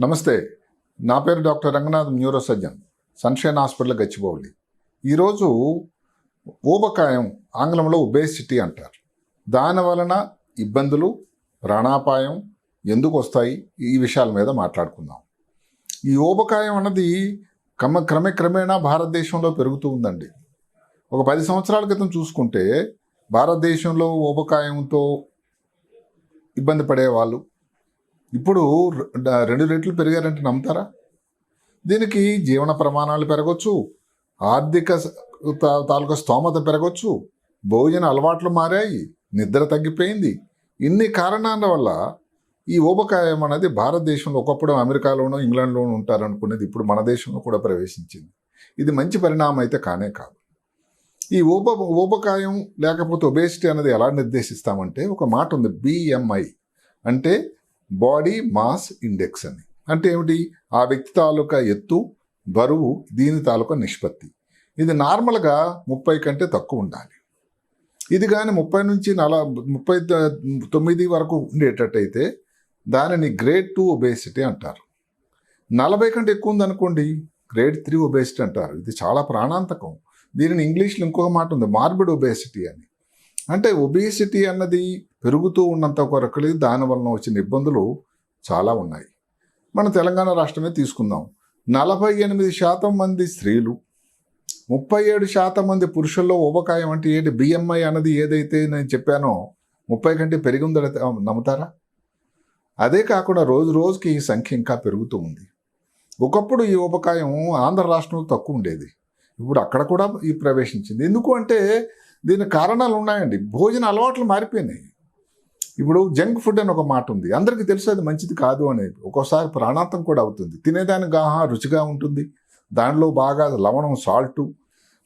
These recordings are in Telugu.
నమస్తే నా పేరు doctor Ranganath neuro surgeon sunshine hospital Gachibowli. ఈరోజు ఊబకాయం ఆంగ్లంలో ఒబేసిటీ అంటారు. దాని వలన ఇబ్బందులు ప్రాణాపాయం ఎందుకు వస్తాయి? ఈ విషయాల మీద మాట్లాడుకుందాం. ఈ ఊబకాయం అన్నది క్రమ క్రమక్రమేణా భారతదేశంలో పెరుగుతూ ఉందండి. ఒక పది సంవత్సరాల క్రితం చూసుకుంటే భారతదేశంలో ఊబకాయంతో ఇబ్బంది పడేవాళ్ళు ఇప్పుడు రెండు రెట్లు పెరిగారంటే నమ్ముతారా? దీనికి జీవన ప్రమాణాలు పెరగచ్చు ఆర్థిక తాలూకా స్తోమత పెరగచ్చు భోజన అలవాట్లు మారాయి నిద్ర తగ్గిపోయింది. ఇన్ని కారణాల వల్ల ఈ ఊబకాయం అనేది భారతదేశంలో ఒకప్పుడు అమెరికాలోనూ ఇంగ్లాండ్లోనూ ఉంటారనుకునేది ఇప్పుడు మన దేశంలో కూడా ప్రవేశించింది. ఇది మంచి పరిణామం అయితే కానే కాదు. ఈ ఊబ ఊబకాయం లేకపోతే ఒబేసిటీ అనేది ఎలా నిర్దేశిస్తామంటే ఒక మాట ఉంది బిఎంఐ అంటే బాడీ మాస్ ఇండెక్స్ అని. అంటే ఏమిటి? ఆ వ్యక్తి తాలూకా ఎత్తు బరువు దీని తాలూకా నిష్పత్తి. ఇది నార్మల్గా ముప్పై కంటే తక్కువ ఉండాలి. ఇది కానీ ముప్పై నుంచి నలభై ముప్పై తొమ్మిది వరకు ఉండేటట్టయితే దానిని గ్రేడ్ టూ ఒబేసిటీ అంటారు. నలభై కంటే ఎక్కువ ఉందనుకోండి గ్రేడ్ త్రీ ఒబేసిటీ అంటారు. ఇది చాలా ప్రాణాంతకం. దీనిని ఇంగ్లీష్లో ఇంకొక మాట ఉంది మార్బిడ్ ఒబేసిటీ అని. అంటే ఒబేసిటీ అన్నది పెరుగుతూ ఉన్నంత కొరకు దాని వలన వచ్చిన ఇబ్బందులు చాలా ఉన్నాయి. మన తెలంగాణ రాష్ట్రమే తీసుకుందాం. నలభై ఎనిమిది శాతం మంది స్త్రీలు ముప్పై ఏడు శాతం మంది పురుషుల్లో ఊబకాయం అంటే ఏంటి? బిఎంఐ అన్నది ఏదైతే నేను చెప్పానో ముప్పై కంటే పెరిగి ఉందని నమ్ముతారా? అదే కాకుండా రోజు రోజుకి ఈ సంఖ్య ఇంకా పెరుగుతూ ఉంది. ఒకప్పుడు ఈ ఊబకాయం ఆంధ్ర రాష్ట్రంలో తక్కువ ఉండేది. ఇప్పుడు అక్కడ కూడా ఈ ప్రవేశించింది. ఎందుకు అంటే దీని కారణాలు ఉన్నాయండి. భోజన అలవాట్లు మారిపోయినాయి. ఇప్పుడు జంక్ ఫుడ్ అని ఒక మాట ఉంది. అందరికీ తెలుసు అది మంచిది కాదు అనేది. ఒక్కోసారి ప్రాణాంతం కూడా అవుతుంది. తినేదానికి ఆహా రుచిగా ఉంటుంది. దానిలో బాగా లవణం సాల్టు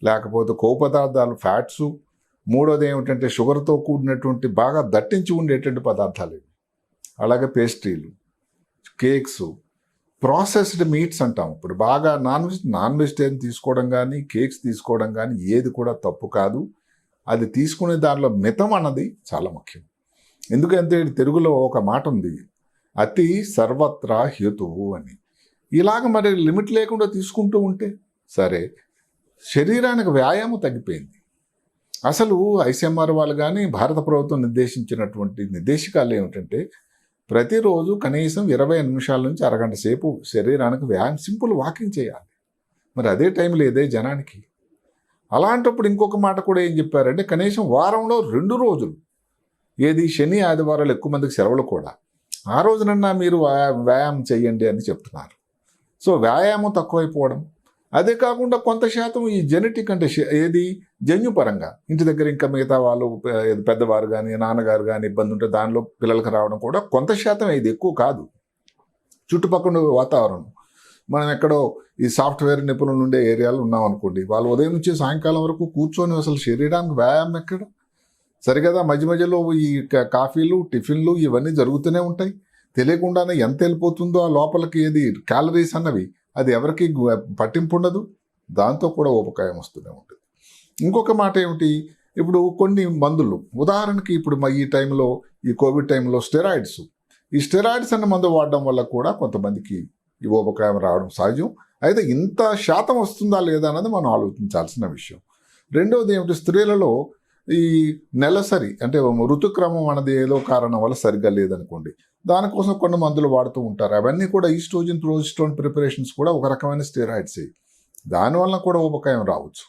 లేకపోతే కొవ్వు పదార్థాలు ఫ్యాట్స్. మూడోది ఏమిటంటే షుగర్తో కూడినటువంటి బాగా దట్టించి ఉండేటువంటి పదార్థాలు ఇవి. అలాగే పేస్ట్రీలు కేక్స్ ప్రాసెస్డ్ మీట్స్ అంటాం. ఇప్పుడు బాగా నాన్ వెజ్ నాన్ వెజిటేరియన్ తీసుకోవడం కానీ కేక్స్ తీసుకోవడం కానీ ఏది కూడా తప్పు కాదు. అది తీసుకునే దానిలో మితం అన్నది చాలా ముఖ్యం. ఎందుకంటే తెలుగులో ఒక మాట ఉంది అతి సర్వత్రా హేతువు అని. ఇలాగ మరి లిమిట్ లేకుండా తీసుకుంటూ ఉంటే సరే శరీరానికి వ్యాయామం తగ్గిపోయింది. అసలు ఐసీఎంఆర్ వాళ్ళు కానీ భారత ప్రభుత్వం నిర్దేశించినటువంటి నిర్దేశకాలు ఏమిటంటే ప్రతిరోజు కనీసం ఇరవై నిమిషాల నుంచి అరగంట సేపు శరీరానికి వ్యాయామం సింపుల్ వాకింగ్ చేయాలి. మరి అదే టైం లేదే జనానికి. అలాంటప్పుడు ఇంకొక మాట కూడా ఏం చెప్పారంటే కనీసం వారంలో రెండు రోజులు ఏది? శని ఆదివారాలు ఎక్కువ మందికి సెలవులు కూడా. ఆ రోజునన్నా మీరు వ్యాయామం చేయండి అని చెప్తున్నారు. సో వ్యాయామం తక్కువైపోవడం. అదే కాకుండా కొంత శాతం ఈ జెనెటిక్ అంటే ఏది? జన్యుపరంగా ఇంటి దగ్గర ఇంకా మిగతా వాళ్ళు పెద్దవారు కానీ నాన్నగారు కానీ ఇబ్బంది ఉంటే దానిలో పిల్లలకు రావడం కూడా కొంత శాతం ఇది ఎక్కువ కాదు. చుట్టుపక్కల వాతావరణం. మనం ఎక్కడో ఈ సాఫ్ట్వేర్ నిపుణులు ఉండే ఏరియాలో ఉన్నాం అనుకోండి వాళ్ళు ఉదయం నుంచి సాయంకాలం వరకు కూర్చొని అసలు శరీరానికి వ్యాయామం ఎక్కడ? సరిగదా మధ్య మధ్యలో ఈ కాఫీలు టిఫిన్లు ఇవన్నీ జరుగుతూనే ఉంటాయి. తెలియకుండానే ఎంత వెళ్ళిపోతుందో ఆ లోపలికి ఏది క్యాలరీస్ అన్నవి అది ఎవరికి పట్టింపు ఉండదు. దాంతో కూడా ఉపకాయం వస్తూనే ఉంటుంది. ఇంకొక మాట ఏమిటి? ఇప్పుడు కొన్ని మందులు. ఉదాహరణకి ఇప్పుడు మా ఈ టైంలో ఈ కోవిడ్ టైంలో స్టెరాయిడ్స్. ఈ స్టెరాయిడ్స్ అన్న మందు వాడడం వల్ల కూడా కొంతమందికి ఈ ఉపకాయం రావడం సహజం. అయితే ఇంత శాతం వస్తుందా లేదా అన్నది మనం ఆలోచించాల్సిన విషయం. రెండవది ఏమిటి? స్త్రీలలో ఈ నెలసరి అంటే ఋతుక్రమం అన్నది ఏదో కారణం వల్ల సరిగ్గా లేదనుకోండి దానికోసం కొన్ని మందులు వాడుతూ ఉంటారు. అవన్నీ కూడా ఈస్ట్రోజన్ ప్రోజిస్టోన్ ప్రిపరేషన్స్ కూడా ఒక రకమైన స్టెరాయిడ్స్ దానివల్ల కూడా ఉపకాయం రావచ్చు.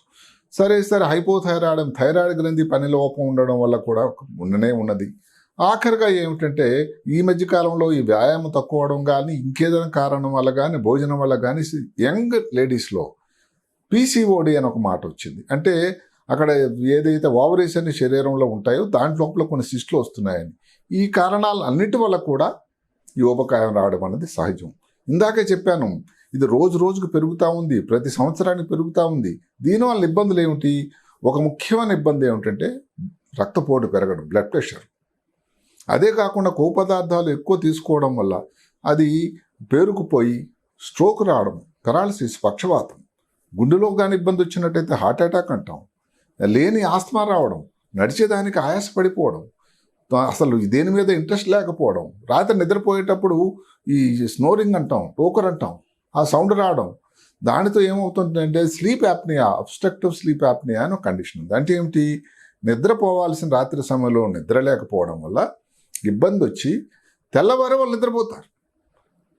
సరే సరే హైపోథైరాయిడ్ థైరాయిడ్ గ్రంథి పని లోపం ఉండడం వల్ల కూడా ఉండనే ఉన్నది. ఆఖరిగా ఏమిటంటే ఈ మధ్య కాలంలో ఈ వ్యాయామం తక్కువ అవడం కానీ ఇంకేదైనా కారణం వల్ల కానీ భోజనం వల్ల కానీ యంగ్ లేడీస్లో పీసీఓడి అని ఒక మాట వచ్చింది. అంటే అక్కడ ఏదైతే ఓవరీస్ అని శరీరంలో ఉంటాయో దాంట్లోపల కొన్ని సిస్టులు వస్తున్నాయని. ఈ కారణాలు అన్నిటి వల్ల కూడా ఈ ఉపకాయం రావడం అనేది సహజం. ఇందాకే చెప్పాను ఇది రోజు రోజుకు పెరుగుతూ ఉంది ప్రతి సంవత్సరానికి పెరుగుతూ ఉంది. దీనివల్ల ఇబ్బందులు ఏమిటి? ఒక ముఖ్యమైన ఇబ్బంది ఏమిటంటే రక్తపోటు పెరగడం బ్లడ్ ప్రెషర్ అదే కాకుండా కొవ్వు పదార్థాలు ఎక్కువ తీసుకోవడం వల్ల అది పేరుకుపోయి స్ట్రోక్ రావడం పెరాలసిస్ పక్షవాతం. గుండెలో కానీ ఇబ్బంది వచ్చినట్టయితే హార్ట్ అటాక్ అంటాం. లేని ఆస్తమా రావడం నడిచేదానికి ఆయాసపడిపోవడం అసలు దేని మీద ఇంట్రెస్ట్ లేకపోవడం రాత్రి నిద్రపోయేటప్పుడు ఈ స్నోరింగ్ అంటాం టోకర్ అంటాం ఆ సౌండ్ రావడం దానితో ఏమవుతుందంటే sleep apnea obstructive sleep apnea అని ఒక కండిషన్ ఉంది. అంటే ఏమిటి? నిద్రపోవాల్సిన రాత్రి సమయంలో నిద్ర లేకపోవడం వల్ల ఇబ్బంది వచ్చి తెల్లవారే వాళ్ళు నిద్రపోతారు.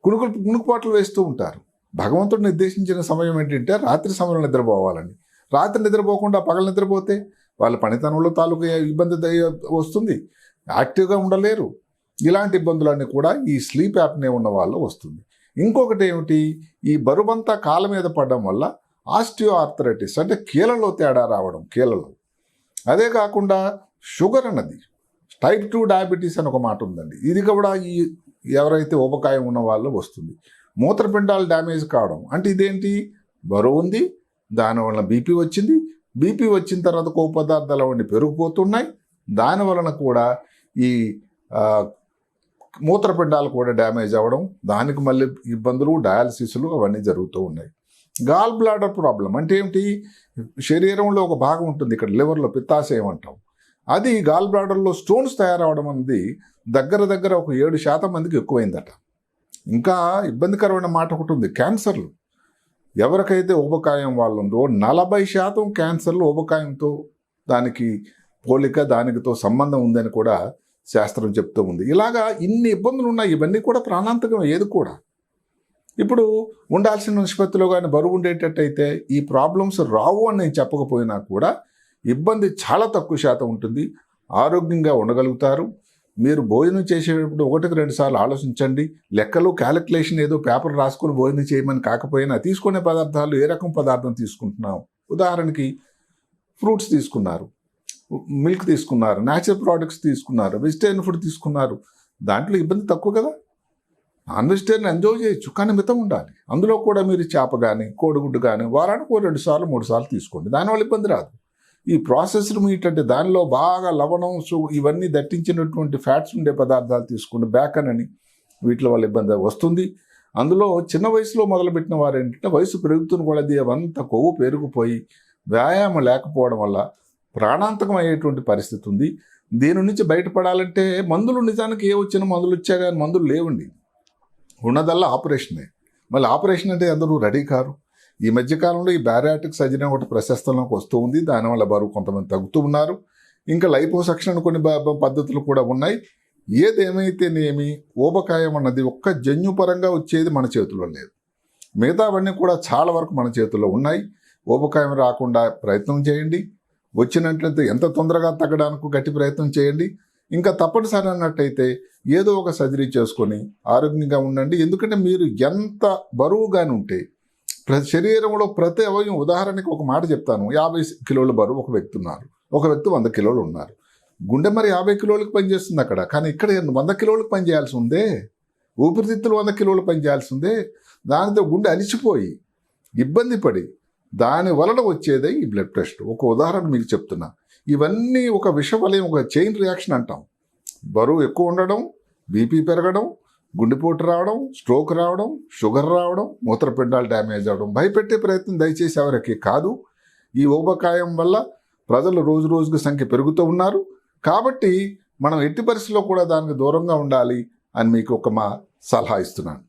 కునుకులు కునుకుపాట్లు వేస్తూ ఉంటారు. భగవంతుడు నిర్దేశించిన సమయం ఏంటంటే రాత్రి సమయంలో నిద్రపోవాలని. రాత్రి నిద్రపోకుండా పగలు నిద్రపోతే వాళ్ళ పనితనంలో తాలూకు ఇబ్బంది వస్తుంది. యాక్టివ్గా ఉండలేరు. ఇలాంటి ఇబ్బందులన్నీ కూడా ఈ స్లీప్ యాప్నే ఉన్న వాళ్ళు వస్తుంది. ఇంకొకటి ఏమిటి? ఈ బరువంతా కాళ్ళ మీద పడడం వల్ల ఆస్టియో ఆర్థరైటిస్ అంటే కీళ్ళలో తేడా రావడం కీళ్ళలో. అదే కాకుండా షుగర్ అన్నది టైప్ టూ డయాబెటీస్ అని ఒక మాట ఉందండి. ఇది కూడా ఈ ఎవరైతే ఉపకాయం ఉన్న వాళ్ళు వస్తుంది. మూత్రపిండాలు డ్యామేజ్ కావడం అంటే ఇదేంటి? బరువు ఉంది దానివల్ల బీపీ వచ్చింది. బీపీ వచ్చిన తర్వాత కొవ్వు పదార్థాలు అవన్నీ పెరిగిపోతున్నాయి. దాని వలన కూడా ఈ మూత్రపిండాలు కూడా డ్యామేజ్ అవ్వడం దానికి మళ్ళీ ఇబ్బందులు డయాలసిస్లు అవన్నీ జరుగుతూ ఉన్నాయి. గాల్ బ్లాడర్ ప్రాబ్లం అంటే ఏమిటి? శరీరంలో ఒక భాగం ఉంటుంది ఇక్కడ లివర్లో పిత్తాశయం అంటాం. అది గాల్ బ్లాడర్లో స్టోన్స్ తయారవడం అనేది దగ్గర దగ్గర ఒక ఏడు శాతం మందికి ఎక్కువైందట. ఇంకా ఇబ్బందికరమైన మాట ఒకటి ఉంది క్యాన్సర్లు. ఎవరికైతే ఊబకాయం వాళ్ళు ఉందో నలభై శాతం క్యాన్సర్లు ఊబకాయంతో దానికి పోలిక దానికితో సంబంధం ఉందని కూడా శాస్త్రం చెప్తూ ఉంది. ఇలాగా ఇన్ని ఇబ్బందులు ఉన్నాయి ఇవన్నీ కూడా ప్రాణాంతకం ఏది కూడా. ఇప్పుడు ఉండాల్సిన నిష్పత్తిలో కానీ బరువు ఉండేటట్టయితే ఈ ప్రాబ్లమ్స్ రావు అని నేను చెప్పకపోయినా కూడా ఇబ్బంది చాలా తక్కువ శాతం ఉంటుంది. ఆరోగ్యంగా ఉండగలుగుతారు. మీరు భోజనం చేసేటప్పుడు ఒకటికి రెండు సార్లు ఆలోచించండి. లెక్కలు క్యాలిక్యులేషన్ ఏదో పేపర్ రాసుకొని భోజనం చేయమని కాకపోయినా తీసుకునే పదార్థాలు ఏ రకం పదార్థం తీసుకుంటున్నాం? ఉదాహరణకి ఫ్రూట్స్ తీసుకున్నారు. మిల్క్ తీసుకున్నారు. న్యాచురల్ ప్రోడక్ట్స్ తీసుకున్నారు. వెజిటేరియన్ ఫుడ్ తీసుకున్నారు. దాంట్లో ఇబ్బంది తక్కువ కదా? నాన్ వెజిటేరియన్ ఎంజాయ్ చేయొచ్చు కానీ మితం ఉండాలి. అందులో కూడా మీరు చేప కానీ కోడిగుడ్డు కానీ వారానికి రెండు సార్లు మూడు సార్లు తీసుకోండి. దానివల్ల ఇబ్బంది రాదు. ఈ ప్రాసెస్డ్ మీట్ అంటే దానిలో బాగా లవణం ఇవన్నీ దట్టించినటువంటి ఫ్యాట్స్ ఉండే పదార్థాలు తీసుకుంటే బ్యాకన్ అని వీటిలో వల్ల ఇబ్బంది వస్తుంది. అందులో చిన్న వయసులో మొదలుపెట్టిన వారు ఏంటంటే వయసు పెరుగుతున్న కొలది అవంతా కొవ్వు పెరిగిపోయి వ్యాయామం లేకపోవడం వల్ల ప్రాణాంతకం అయ్యేటువంటి పరిస్థితి ఉంది. దీని నుంచి బయటపడాలంటే మందులు నిజానికి ఏ వచ్చిన మందులు వచ్చా కానీ మందులు లేవండి. ఉన్నదల్లా ఆపరేషనే. మళ్ళీ ఆపరేషన్ అంటే అందరూ రెడీ కారు. ఈ మధ్యకాలంలో ఈ బ్యారియాటిక్ సర్జరీ ఒకటి ప్రశస్తంలోకి వస్తూ ఉంది. దానివల్ల బరువు కొంతమంది తగ్గుతూ ఉన్నారు. ఇంకా లైపోసక్షన్ కొన్ని పద్ధతులు కూడా ఉన్నాయి. ఏదేమైతేనేమి ఊబకాయం అన్నది ఒక్క జన్యుపరంగా వచ్చేది మన చేతుల్లో లేదు. మిగతావన్నీ కూడా చాలా వరకు మన చేతుల్లో ఉన్నాయి. ఊబకాయం రాకుండా ప్రయత్నం చేయండి. వచ్చినట్లయితే ఎంత తొందరగా తగ్గడానికి గట్టి ప్రయత్నం చేయండి. ఇంకా తప్పనిసరి అన్నట్టయితే ఏదో ఒక సర్జరీ చేసుకొని ఆరోగ్యంగా ఉండండి. ఎందుకంటే మీరు ఎంత బరువుగాని ఉంటే శరీరంలో ప్రతి అవయవం ఉదాహరణకి ఒక మాట చెప్తాను. యాభై కిలోల బరువు ఒక వ్యక్తి ఉన్నారు. ఒక వ్యక్తి వంద కిలోలు ఉన్నారు. గుండె మరి యాభై కిలోలకు పనిచేస్తుంది అక్కడ. కానీ ఇక్కడ వంద కిలోలకు పనిచేయాల్సి ఉందే? ఊపిరితిత్తులు వంద కిలోలు పనిచేయాల్సి ఉందే? దానితో గుండె అలిచిపోయి ఇబ్బంది పడి దాని వలన వచ్చేదే ఈ బ్లడ్ టెస్ట్ ఒక ఉదాహరణ మీకు చెప్తున్నా. ఇవన్నీ ఒక విషవలయం ఒక చైన్ రియాక్షన్ అంటాం. బరువు ఎక్కువ ఉండడం బీపీ పెరగడం గుండెపోటు రావడం స్ట్రోక్ రావడం షుగర్ రావడం మూత్రపిండాలు డ్యామేజ్ అవడం భయపెట్టే ప్రయత్నం దయచేసి ఎవరికి కాదు. ఈ ఊబకాయం వల్ల ప్రజలు రోజు రోజుకు సంఖ్య పెరుగుతూ ఉన్నారు. కాబట్టి మనం ఎట్టి పరిస్థితుల్లో కూడా దానికి దూరంగా ఉండాలి అని మీకు ఒక మా సలహా ఇస్తున్నాను.